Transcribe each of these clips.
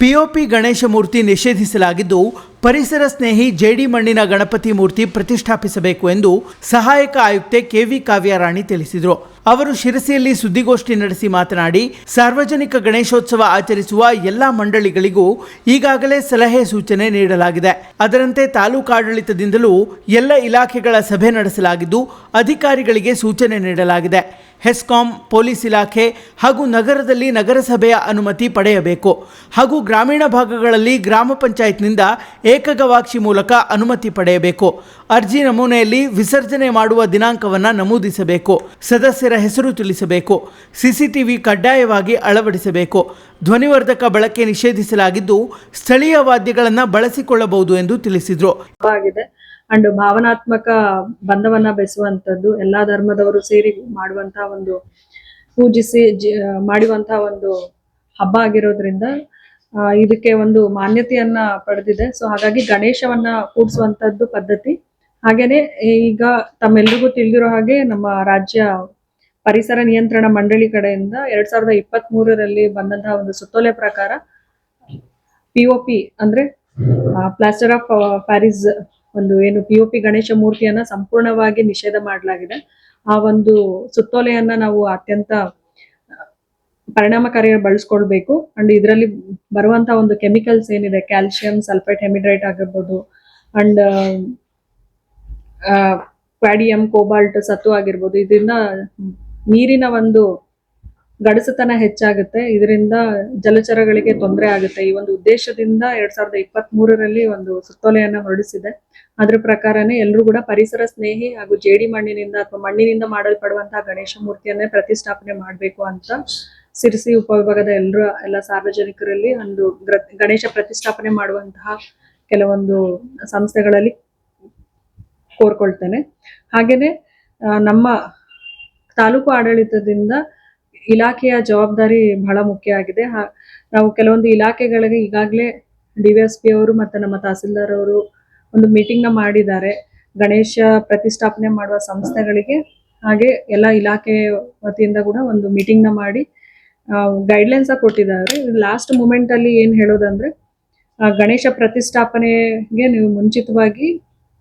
POP Ganesha ಮೂರ್ತಿ ನಿಷೇಧಿಸಲಾಗಿದ್ದು, ಪರಿಸರ ಸ್ನೇಹಿ ಜೇಡಿ ಮಣ್ಣಿನ ಗಣಪತಿ ಮೂರ್ತಿ ಪ್ರತಿಷ್ಠಾಪಿಸಬೇಕು ಎಂದು ಸಹಾಯಕ ಆಯುಕ್ತೆ ಕೆವಿ ಕಾವ್ಯರಾಣಿ ತಿಳಿಸಿದರು. ಅವರು ಶಿರಸಿಯಲ್ಲಿ ಸುದ್ದಿಗೋಷ್ಠಿ ನಡೆಸಿ ಮಾತನಾಡಿ, ಸಾರ್ವಜನಿಕ ಗಣೇಶೋತ್ಸವ ಆಚರಿಸುವ ಎಲ್ಲ ಮಂಡಳಿಗಳಿಗೂ ಈಗಾಗಲೇ ಸಲಹೆ ಸೂಚನೆ ನೀಡಲಾಗಿದೆ. ಅದರಂತೆ ತಾಲೂಕಾಡಳಿತದಿಂದಲೂ ಎಲ್ಲ ಇಲಾಖೆಗಳ ಸಭೆ ನಡೆಸಲಾಗಿದ್ದು, ಅಧಿಕಾರಿಗಳಿಗೆ ಸೂಚನೆ ನೀಡಲಾಗಿದೆ. ಹೆಸ್ಕಾಂ, ಪೊಲೀಸ್ ಇಲಾಖೆ ಹಾಗೂ ನಗರದಲ್ಲಿ ನಗರಸಭೆಯ ಅನುಮತಿ ಪಡೆಯಬೇಕು. ಹಾಗೂ ಗ್ರಾಮೀಣ ಭಾಗಗಳಲ್ಲಿ ಗ್ರಾಮ ಪಂಚಾಯತ್ನಿಂದ ಏಕಗವಾಕ್ಷಿ ಮೂಲಕ ಅನುಮತಿ ಪಡೆಯಬೇಕು. ಅರ್ಜಿ ನಮೂನೆಯಲ್ಲಿ ವಿಸರ್ಜನೆ ಮಾಡುವ ದಿನಾಂಕವನ್ನು ನಮೂದಿಸಬೇಕು. ಸದಸ್ಯರ ಹೆಸರು ತಿಳಿಸಬೇಕು. ಸಿಸಿಟಿವಿ ಕಡ್ಡಾಯವಾಗಿ ಅಳವಡಿಸಬೇಕು. ಧ್ವನಿವರ್ಧಕ ಬಳಕೆ ನಿಷೇಧಿಸಲಾಗಿದ್ದು ಸ್ಥಳೀಯ ವಾದ್ಯಗಳನ್ನು ಬಳಸಿಕೊಳ್ಳಬಹುದು ಎಂದು ತಿಳಿಸಿದರು. ಅಂಡ್ ಭಾವನಾತ್ಮಕ ಬಂಧವನ್ನ ಬೆಸುವಂತದ್ದು ಎಲ್ಲಾ ಧರ್ಮದವರು ಸೇರಿ ಮಾಡುವಂತಹ ಒಂದು ಪೂಜಿಸಿ ಮಾಡುವಂತಹ ಒಂದು ಹಬ್ಬ ಆಗಿರೋದ್ರಿಂದ ಇದಕ್ಕೆ ಒಂದು ಮಾನ್ಯತೆಯನ್ನ ಪಡೆದಿದೆ. ಸೊ, ಹಾಗಾಗಿ ಗಣೇಶವನ್ನ ಕೂಡಿಸುವಂತದ್ದು ಪದ್ಧತಿ. ಹಾಗೇನೆ ಈಗ ತಮ್ಮೆಲ್ಲರಿಗೂ ತಿಳಿದಿರೋ ಹಾಗೆ ನಮ್ಮ ರಾಜ್ಯ ಪರಿಸರ ನಿಯಂತ್ರಣ ಮಂಡಳಿ ಕಡೆಯಿಂದ ಎರಡ್ ಸಾವಿರದ ಇಪ್ಪತ್ತ್ ಮೂರರಲ್ಲಿ ಬಂದಂತಹ ಒಂದು ಸುತ್ತೋಲೆ ಪ್ರಕಾರ ಪಿಒಪಿ ಅಂದ್ರೆ ಪ್ಲಾಸ್ಟರ್ ಆಫ್ ಪ್ಯಾರಿಸ್ ಒಂದು ಏನು ಪಿಒಪಿ ಗಣೇಶ ಮೂರ್ತಿಯನ್ನ ಸಂಪೂರ್ಣವಾಗಿ ನಿಷೇಧ ಮಾಡಲಾಗಿದೆ. ಆ ಒಂದು ಸುತ್ತೋಲೆಯನ್ನ ನಾವು ಅತ್ಯಂತ ಪರಿಣಾಮಕಾರಿಯಾಗಿ ಬಳಸ್ಕೊಳ್ಬೇಕು. ಅಂಡ್ ಇದರಲ್ಲಿ ಬರುವಂತ ಒಂದು ಕೆಮಿಕಲ್ಸ್ ಏನಿದೆ ಕ್ಯಾಲ್ಸಿಯಂ ಸಲ್ಫೇಟ್ ಹೆಮಿಡ್ರೈಟ್ ಆಗಿರ್ಬೋದು, ಅಂಡ್ ಕ್ವಾಡಿಯಂ ಕೋಬಾಲ್ಟ್ ಸತ್ತು ಆಗಿರ್ಬೋದು ಇದರಿಂದ ನೀರಿನ ಒಂದು ಗಡಸುತನ ಹೆಚ್ಚಾಗುತ್ತೆ. ಇದರಿಂದ ಜಲಚರಗಳಿಗೆ ತೊಂದರೆ ಆಗುತ್ತೆ. ಈ ಒಂದು ಉದ್ದೇಶದಿಂದ ಎರಡ್ ಸಾವಿರದ ಇಪ್ಪತ್ತ್ ಮೂರರಲ್ಲಿ ಒಂದು ಸುತ್ತೋಲೆಯನ್ನು ಹೊರಡಿಸಿದೆ. ಅದ್ರ ಪ್ರಕಾರನೇ ಎಲ್ಲರೂ ಕೂಡ ಪರಿಸರ ಸ್ನೇಹಿ ಹಾಗೂ ಜೇಡಿ ಮಣ್ಣಿನಿಂದ ಅಥವಾ ಮಣ್ಣಿನಿಂದ ಮಾಡಲ್ಪಡುವಂತಹ ಗಣೇಶ ಮೂರ್ತಿಯನ್ನೇ ಪ್ರತಿಷ್ಠಾಪನೆ ಮಾಡಬೇಕು ಅಂತ ಸಿರಿಸಿ ಉಪವಿಭಾಗದ ಎಲ್ಲರೂ ಎಲ್ಲ ಸಾರ್ವಜನಿಕರಲ್ಲಿ ಒಂದು ಗಣೇಶ ಪ್ರತಿಷ್ಠಾಪನೆ ಮಾಡುವಂತಹ ಕೆಲವೊಂದು ಸಂಸ್ಥೆಗಳಲ್ಲಿ ಕೋರ್ಕೊಳ್ತೇನೆ. ಹಾಗೇನೆ ನಮ್ಮ ತಾಲೂಕು ಆಡಳಿತದಿಂದ ಇಲಾಖೆಯ ಜವಾಬ್ದಾರಿ ಬಹಳ ಮುಖ್ಯ ಆಗಿದೆ. ನಾವು ಕೆಲವೊಂದು ಇಲಾಖೆಗಳಿಗೆ ಈಗಾಗಲೇ ಡಿ ವಿ ಎಸ್ ಪಿ ಅವರು ಮತ್ತು ನಮ್ಮ ತಹಸೀಲ್ದಾರ್ ಅವರು ಒಂದು ಮೀಟಿಂಗ್ನ ಮಾಡಿದ್ದಾರೆ. ಗಣೇಶ ಪ್ರತಿಷ್ಠಾಪನೆ ಮಾಡುವ ಸಂಸ್ಥೆಗಳಿಗೆ ಹಾಗೆ ಎಲ್ಲ ಇಲಾಖೆ ವತಿಯಿಂದ ಕೂಡ ಒಂದು ಮೀಟಿಂಗ್ನ ಮಾಡಿ ಗೈಡ್ಲೈನ್ಸ ಕೊಟ್ಟಿದ್ದಾರೆ. ಲಾಸ್ಟ್ ಮೂಮೆಂಟ್ ಅಲ್ಲಿ ಏನ್ ಹೇಳೋದಂದ್ರೆ ಗಣೇಶ ಪ್ರತಿಷ್ಠಾಪನೆಗೆ ನೀವು ಮುಂಚಿತವಾಗಿ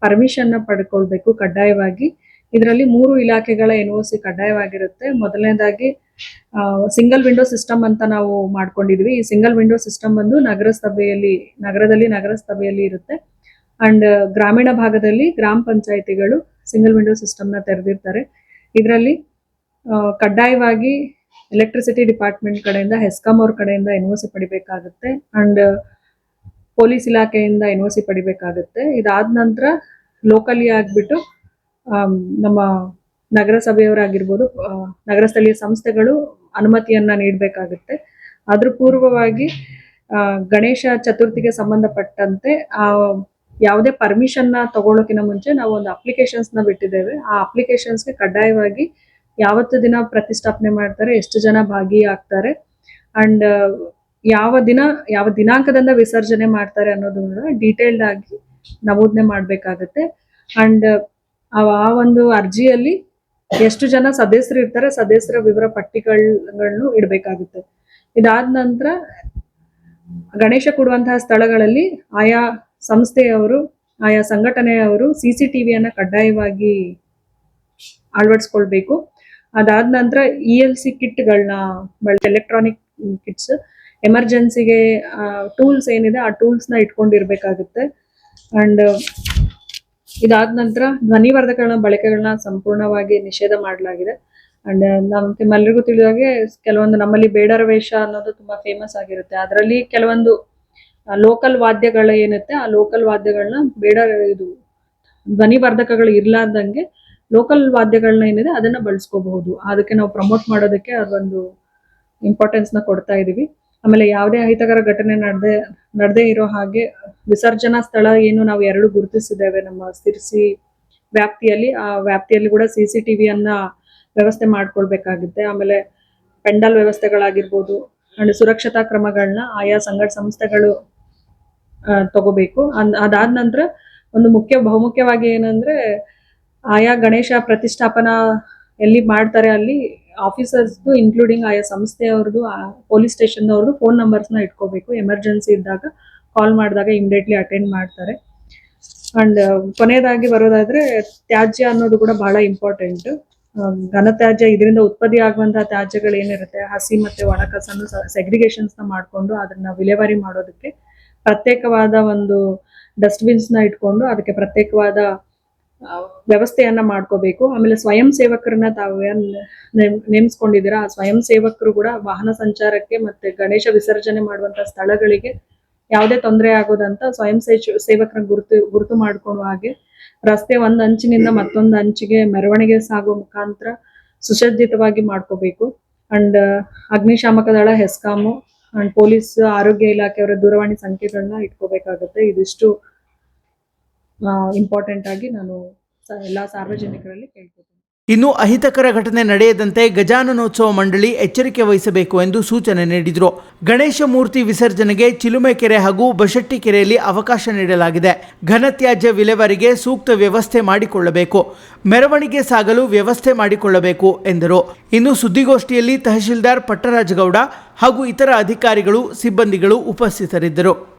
ಪರ್ಮಿಷನ್ನ ಪಡ್ಕೊಳ್ಬೇಕು, ಕಡ್ಡಾಯವಾಗಿ. ಇದರಲ್ಲಿ ಮೂರು ಇಲಾಖೆಗಳ ಎನ್ ಸಿ ಕಡ್ಡಾಯವಾಗಿರುತ್ತೆ. ಮೊದಲನೇದಾಗಿ ಸಿಂಗಲ್ ವಿಂಡೋ ಸಿಸ್ಟಮ್ ಅಂತ ನಾವು ಮಾಡ್ಕೊಂಡಿದ್ವಿ. ಈ ಸಿಂಗಲ್ ವಿಂಡೋ ಸಿಸ್ಟಮ್ ಬಂದು ನಗರಸಭೆಯಲ್ಲಿ, ನಗರದಲ್ಲಿ ನಗರಸಭೆಯಲ್ಲಿ ಇರುತ್ತೆ. ಅಂಡ್ ಗ್ರಾಮೀಣ ಭಾಗದಲ್ಲಿ ಗ್ರಾಮ ಪಂಚಾಯಿತಿಗಳು ಸಿಂಗಲ್ ವಿಂಡೋ ಸಿಸ್ಟಮ್ನ ತೆರೆದಿರ್ತಾರೆ. ಇದರಲ್ಲಿ ಕಡ್ಡಾಯವಾಗಿ ಎಲೆಕ್ಟ್ರಿಸಿಟಿ ಡಿಪಾರ್ಟ್ಮೆಂಟ್ ಕಡೆಯಿಂದ ಹೆಸ್ಕಾಮ್ ಅವ್ರ ಕಡೆಯಿಂದ ಎನ್ ಸಿ ಪಡಿಬೇಕಾಗುತ್ತೆ. ಅಂಡ್ ಪೊಲೀಸ್ ಇಲಾಖೆಯಿಂದ ಎನ್ ಸಿ ಪಡಿಬೇಕಾಗುತ್ತೆ. ಇದಾದ ನಂತರ ಲೋಕಲಿ ಆಗ್ಬಿಟ್ಟು ನಮ್ಮ ನಗರಸಭೆಯವರಾಗಿರ್ಬೋದು ನಗರ ಸ್ಥಳೀಯ ಸಂಸ್ಥೆಗಳು ಅನುಮತಿಯನ್ನ ನೀಡಬೇಕಾಗುತ್ತೆ. ಅದ್ರ ಪೂರ್ವವಾಗಿ ಗಣೇಶ ಚತುರ್ಥಿಗೆ ಸಂಬಂಧಪಟ್ಟಂತೆ, ಆ, ಯಾವುದೇ ಪರ್ಮಿಷನ್ನ ತಗೊಳ್ಳೋಕಿನ ಮುಂಚೆ ನಾವು ಒಂದು ಅಪ್ಲಿಕೇಶನ್ಸ್ನ ಬಿಟ್ಟಿದ್ದೇವೆ. ಆ ಅಪ್ಲಿಕೇಶನ್ಸ್ಗೆ ಕಡ್ಡಾಯವಾಗಿ ಯಾವತ್ತು ದಿನ ಪ್ರತಿಷ್ಠಾಪನೆ ಮಾಡ್ತಾರೆ, ಎಷ್ಟು ಜನ ಭಾಗಿಯಾಗ್ತಾರೆ ಅಂಡ್, ಯಾವ ದಿನ, ಯಾವ ದಿನಾಂಕದಿಂದ ವಿಸರ್ಜನೆ ಮಾಡ್ತಾರೆ ಅನ್ನೋದನ್ನ ಡೀಟೇಲ್ಡ್ ಆಗಿ ನಮೂದನೆ ಮಾಡ್ಬೇಕಾಗತ್ತೆ. ಅಂಡ್ ಆ ಒಂದು ಅರ್ಜಿಯಲ್ಲಿ ಎಷ್ಟು ಜನ ಸದಸ್ಯರು ಇರ್ತಾರೆ, ಸದಸ್ಯರ ವಿವರ ಪಟ್ಟಿಗಳನ್ನು ಇಡಬೇಕಾಗುತ್ತೆ. ಇದಾದ ನಂತರ ಗಣೇಶ ಕೊಡುವಂತಹ ಸ್ಥಳಗಳಲ್ಲಿ ಆಯಾ ಸಂಸ್ಥೆಯವರು, ಆಯಾ ಸಂಘಟನೆಯವರು ಸಿ ಸಿ ಕಡ್ಡಾಯವಾಗಿ ಅಳವಡಿಸ್ಕೊಳ್ಬೇಕು. ಅದಾದ ನಂತರ ಇ ಎಲ್ ಸಿ ಕಿಟ್ಗಳನ್ನ ಬಳಸಿ, ಎಲೆಕ್ಟ್ರಾನಿಕ್ ಕಿಟ್ಸ್, ಎಮರ್ಜೆನ್ಸಿಗೆ ಟೂಲ್ಸ್ ಏನಿದೆ ಆ ಟೂಲ್ಸ್ನ ಇಟ್ಕೊಂಡಿರ್ಬೇಕಾಗುತ್ತೆ. ಅಂಡ್ ಇದಾದ ನಂತರ ಧ್ವನಿವರ್ಧಕಗಳ ಬಳಕೆಗಳನ್ನ ಸಂಪೂರ್ಣವಾಗಿ ನಿಷೇಧ ಮಾಡಲಾಗಿದೆ. ಅಂಡ್ ನಮ್ ನಿಮ್ಮೆಲ್ಲರಿಗೂ ತಿಳಿದಾಗೆ ಕೆಲವೊಂದು ನಮ್ಮಲ್ಲಿ ಬೇಡರ ವೇಷ ಅನ್ನೋದು ತುಂಬಾ ಫೇಮಸ್ ಆಗಿರುತ್ತೆ. ಅದರಲ್ಲಿ ಕೆಲವೊಂದು ಲೋಕಲ್ ವಾದ್ಯಗಳು ಏನಿರುತ್ತೆ, ಆ ಲೋಕಲ್ ವಾದ್ಯಗಳನ್ನ ಬೇಡ ಇದು, ಧ್ವನಿವರ್ಧಕಗಳು ಇರ್ಲಾರ್ದಂಗೆ ಲೋಕಲ್ ವಾದ್ಯಗಳನ್ನ ಏನಿದೆ ಅದನ್ನ ಬಳಸ್ಕೋಬಹುದು. ಅದಕ್ಕೆ ನಾವು ಪ್ರಮೋಟ್ ಮಾಡೋದಕ್ಕೆ ಅದೊಂದು ಇಂಪಾರ್ಟೆನ್ಸ್ನ ಕೊಡ್ತಾ ಇದೀವಿ. ಆಮೇಲೆ ಯಾವುದೇ ಅಹಿತಕರ ಘಟನೆ ನಡೆದೇ ನಡೆದೇ ಇರೋ ಹಾಗೆ ವಿಸರ್ಜನಾ ಸ್ಥಳ ಏನು ನಾವು ಎರಡು ಗುರುತಿಸಿದ್ದೇವೆ ನಮ್ಮ ಸಿರ್ಸಿ ವ್ಯಾಪ್ತಿಯಲ್ಲಿ. ಆ ವ್ಯಾಪ್ತಿಯಲ್ಲಿ ಕೂಡ ಸಿ ಸಿ ವ್ಯವಸ್ಥೆ ಮಾಡ್ಕೊಳ್ಬೇಕಾಗುತ್ತೆ. ಆಮೇಲೆ ಪೆಂಡಲ್ ವ್ಯವಸ್ಥೆಗಳಾಗಿರ್ಬೋದು ಅಂಡ್ ಸುರಕ್ಷತಾ ಕ್ರಮಗಳನ್ನ ಆಯಾ ಸಂಘಟ ಸಂಸ್ಥೆಗಳು ತಗೋಬೇಕು. ಅದಾದ ನಂತರ ಒಂದು ಮುಖ್ಯ ಬಹುಮುಖ್ಯವಾಗಿ ಏನಂದ್ರೆ ಆಯಾ ಗಣೇಶ ಪ್ರತಿಷ್ಠಾಪನಾ ಎಲ್ಲಿ ಮಾಡ್ತಾರೆ ಅಲ್ಲಿ ಆಫೀಸರ್ಸ್ದು ಇನ್ಕ್ಲೂಡಿಂಗ್ ಆಯಾ ಸಂಸ್ಥೆಯವ್ರದ್ದು ಪೊಲೀಸ್ ಸ್ಟೇಷನ್ ಅವ್ರದ್ದು ಫೋನ್ ನಂಬರ್ಸ್ನ ಇಟ್ಕೋಬೇಕು. ಎಮರ್ಜೆನ್ಸಿ ಇದ್ದಾಗ ಕಾಲ್ ಮಾಡಿದಾಗ ಇಮಿಡಿಯೇಟ್ಲಿ ಅಟೆಂಡ್ ಮಾಡ್ತಾರೆ. ಅಂಡ್ ಕೊನೆಯದಾಗಿ ಬರೋದಾದ್ರೆ ತ್ಯಾಜ್ಯ ಅನ್ನೋದು ಕೂಡ ಬಹಳ ಇಂಪಾರ್ಟೆಂಟ್ ಘನತ್ಯಾಜ್ಯ ಇದರಿಂದ ಉತ್ಪತ್ತಿ ಆಗುವಂತಹ ತ್ಯಾಜ್ಯಗಳು ಏನಿರುತ್ತೆ? ಹಸಿ ಮತ್ತೆ ಒಣ ಕಸನ್ನು ಸೆಗ್ರಿಗೇಷನ್ಸ್ನ ಮಾಡ್ಕೊಂಡು ಅದನ್ನ ವಿಲೇವಾರಿ ಮಾಡೋದಕ್ಕೆ ಪ್ರತ್ಯೇಕವಾದ ಒಂದು ಡಸ್ಟ್ಬಿನ್ಸ್ನ ಇಟ್ಕೊಂಡು ಅದಕ್ಕೆ ಪ್ರತ್ಯೇಕವಾದ ವ್ಯವಸ್ಥೆಯನ್ನ ಮಾಡ್ಕೋಬೇಕು. ಆಮೇಲೆ ಸ್ವಯಂ ಸೇವಕರನ್ನ ತಾವು ನೇಮಿಸ್ಕೊಂಡಿದ್ದೀರಾ? ಆ ಸ್ವಯಂ ಸೇವಕರು ಕೂಡ ವಾಹನ ಸಂಚಾರಕ್ಕೆ ಮತ್ತೆ ಗಣೇಶ ವಿಸರ್ಜನೆ ಮಾಡುವಂತಹ ಸ್ಥಳಗಳಿಗೆ ಯಾವುದೇ ತೊಂದರೆ ಆಗೋದಂತ ಸ್ವಯಂ ಸೇವಕರ ಗುರುತು ಗುರುತು ಮಾಡ್ಕೊಂಡು ಹಾಗೆ ರಸ್ತೆ ಒಂದ್ ಅಂಚಿನಿಂದ ಮತ್ತೊಂದು ಅಂಚಿಗೆ ಮೆರವಣಿಗೆ ಸಾಗುವ ಮುಖಾಂತರ ಸುಸಜ್ಜಿತವಾಗಿ ಮಾಡ್ಕೋಬೇಕು. ಅಂಡ್ ಅಗ್ನಿಶಾಮಕ ದಳ ಹೆಸ್ಕಾಮು ಅಂಡ್ ಪೊಲೀಸ್ ಆರೋಗ್ಯ ಇಲಾಖೆಯವರ ದೂರವಾಣಿ ಸಂಖ್ಯೆಗಳನ್ನ ಇಟ್ಕೋಬೇಕಾಗುತ್ತೆ. ಇದಿಷ್ಟು ಇಂಪಾರ್ಟೆಂಟ್ ಆಗಿ ನಾನು ಎಲ್ಲಾ ಸಾರ್ವಜನಿಕರಲ್ಲಿ ಕೇಳ್ಕೊತೀನಿ. ಇನ್ನು ಅಹಿತಕರ ಘಟನೆ ನಡೆಯದಂತೆ ಗಜಾನನೋತ್ಸವ ಮಂಡಳಿ ಎಚ್ಚರಿಕೆ ವಹಿಸಬೇಕು ಎಂದು ಸೂಚನೆ ನೀಡಿದರು. ಗಣೇಶ ಮೂರ್ತಿ ವಿಸರ್ಜನೆಗೆ ಚಿಲುಮೆಕೆರೆ ಹಾಗೂ ಬಶೆಟ್ಟಿ ಕೆರೆಯಲ್ಲಿ ಅವಕಾಶ ನೀಡಲಾಗಿದೆ. ಘನತ್ಯಾಜ್ಯ ವಿಲೇವಾರಿಗೆ ಸೂಕ್ತ ವ್ಯವಸ್ಥೆ ಮಾಡಿಕೊಳ್ಳಬೇಕು. ಮೆರವಣಿಗೆ ಸಾಗಲು ವ್ಯವಸ್ಥೆ ಮಾಡಿಕೊಳ್ಳಬೇಕು ಎಂದರು. ಇನ್ನು ಸುದ್ದಿಗೋಷ್ಠಿಯಲ್ಲಿ ತಹಶೀಲ್ದಾರ್ ಪಟ್ಟರಾಜಗೌಡ ಹಾಗೂ ಇತರ ಅಧಿಕಾರಿಗಳು, ಸಿಬ್ಬಂದಿಗಳು ಉಪಸ್ಥಿತರಿದ್ದರು.